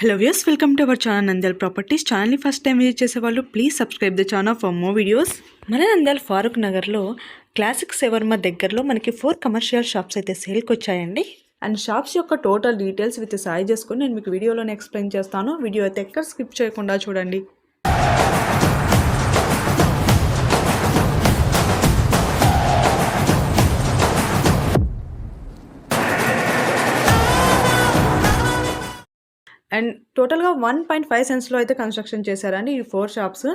Hello views welcome to our channel Nandal properties ఛానల్ని first time visit చేసే వాళ్ళు please subscribe the channel for more videos మన నందల్ ఫారూక్ నగర్లో classic సెవర్మ దగ్గరలో మనకి ఫోర్ కమర్షియల్ షాప్స్ అయితే సేల్కి వచ్చాయండి. అండ్ షాప్స్ యొక్క టోటల్ డీటెయిల్స్ విత్ సాయి చేసుకుని నేను మీకు వీడియోలోనే ఎక్స్ప్లెయిన్ చేస్తాను. వీడియో అయితే ఎక్కడ స్కిప్ చేయకుండా చూడండి. అండ్ టోటల్గా వన్ పాయింట్ ఫైవ్ సెన్స్లో అయితే కన్స్ట్రక్షన్ చేశారండి ఈ ఫోర్ షాప్స్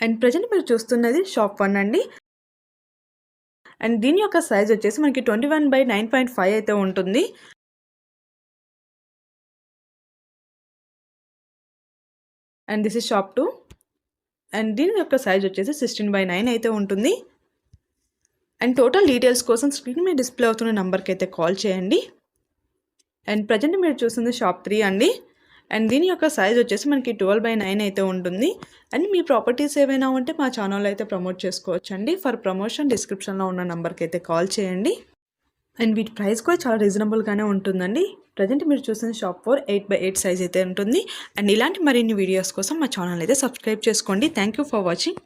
అండ్ ప్రజెంట్ మీరు చూస్తున్నది షాప్ వన్ అండి. అండ్ దీని యొక్క సైజ్ వచ్చేసి మనకి twenty one by nine point five అయితే ఉంటుంది. And this is shop two and దీని యొక్క సైజ్ వచ్చేసి సిక్స్టీన్ బై నైన్ అయితే ఉంటుంది. అండ్ టోటల్ డీటెయిల్స్ కోసం స్క్రీన్ మీద డిస్ప్లే అవుతున్న నెంబర్కి అయితే కాల్ చేయండి. అండ్ ప్రజెంట్ మీరు చూస్తుంది షాప్ త్రీ అండి. అండ్ దీని యొక్క సైజ్ వచ్చేసి మనకి ట్వెల్వ్ బై నైన్ అయితే ఉంటుంది. అండ్ మీ ప్రాపర్టీస్ ఏవైనా ఉంటే మా ఛానల్ అయితే ప్రమోట్ చేసుకోవచ్చు అండి ఫర్ ప్రమోషన్ డిస్క్రిప్షన్లో ఉన్న నెంబర్కి అయితే కాల్ చేయండి. అండ్ వీటి ప్రైస్ కూడా చాలా రీజనబుల్గానే ఉంటుందండి. ప్రజెంట్ మీరు చూసిన shop four eight by eight size అయితే ఉంటుంది. అండ్ ఇలాంటి మరిన్ని వీడియోస్ కోసం మా ఛానల్ అయితే సబ్స్క్రైబ్ చేసుకోండి. Thank you for watching.